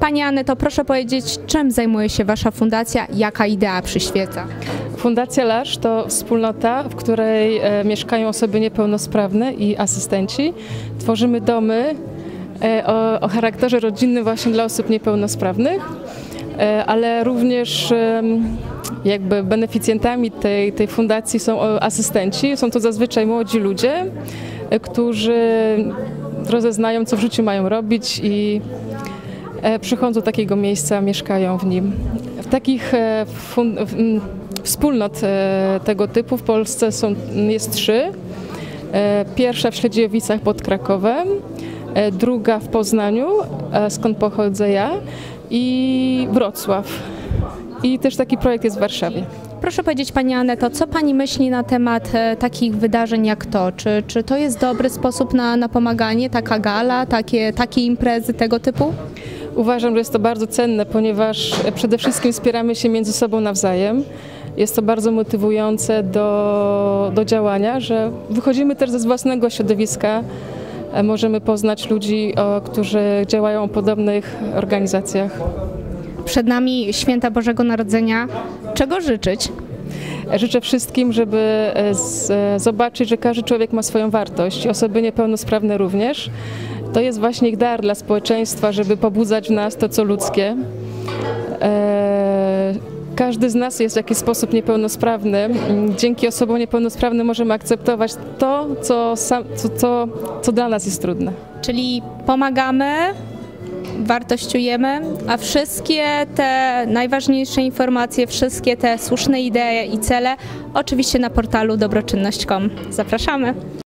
Pani Anny, to proszę powiedzieć, czym zajmuje się Wasza fundacja, jaka idea przyświeca? Fundacja Lasz to wspólnota, w której e, mieszkają osoby niepełnosprawne i asystenci. Tworzymy domy e, o, o charakterze rodzinnym właśnie dla osób niepełnosprawnych, e, ale również jakby beneficjentami tej, tej fundacji są asystenci. Są to zazwyczaj młodzi ludzie, którzy rozeznają, co w życiu mają robić i przychodzą do takiego miejsca, mieszkają w nim. W takich e, wspólnot e, tego typu w Polsce są, jest trzy. E, Pierwsza w Śledziowicach pod Krakowem, e, druga w Poznaniu, e, skąd pochodzę ja, i Wrocław. I też taki projekt jest w Warszawie. Proszę powiedzieć Pani Aneto, co Pani myśli na temat e, takich wydarzeń jak to? Czy, czy to jest dobry sposób na, na pomaganie, taka gala, takie, takie imprezy tego typu? Uważam, że jest to bardzo cenne, ponieważ przede wszystkim wspieramy się między sobą nawzajem. Jest to bardzo motywujące do, do działania, że wychodzimy też ze własnego środowiska, e, możemy poznać ludzi, którzy działają w podobnych organizacjach. Przed nami święta Bożego Narodzenia. Czego życzyć? Życzę wszystkim, żeby e, z, e, zobaczyć, że każdy człowiek ma swoją wartość osoby niepełnosprawne również. To jest właśnie ich dar dla społeczeństwa, żeby pobudzać w nas to, co ludzkie. E, Każdy z nas jest w jakiś sposób niepełnosprawny. Mm, Dzięki osobom niepełnosprawnym możemy akceptować to, co, sam, co, co, co dla nas jest trudne. Czyli pomagamy, wartościujemy, a wszystkie te najważniejsze informacje, wszystkie te słuszne idee i cele oczywiście na portalu dobroczynność.com. Zapraszamy.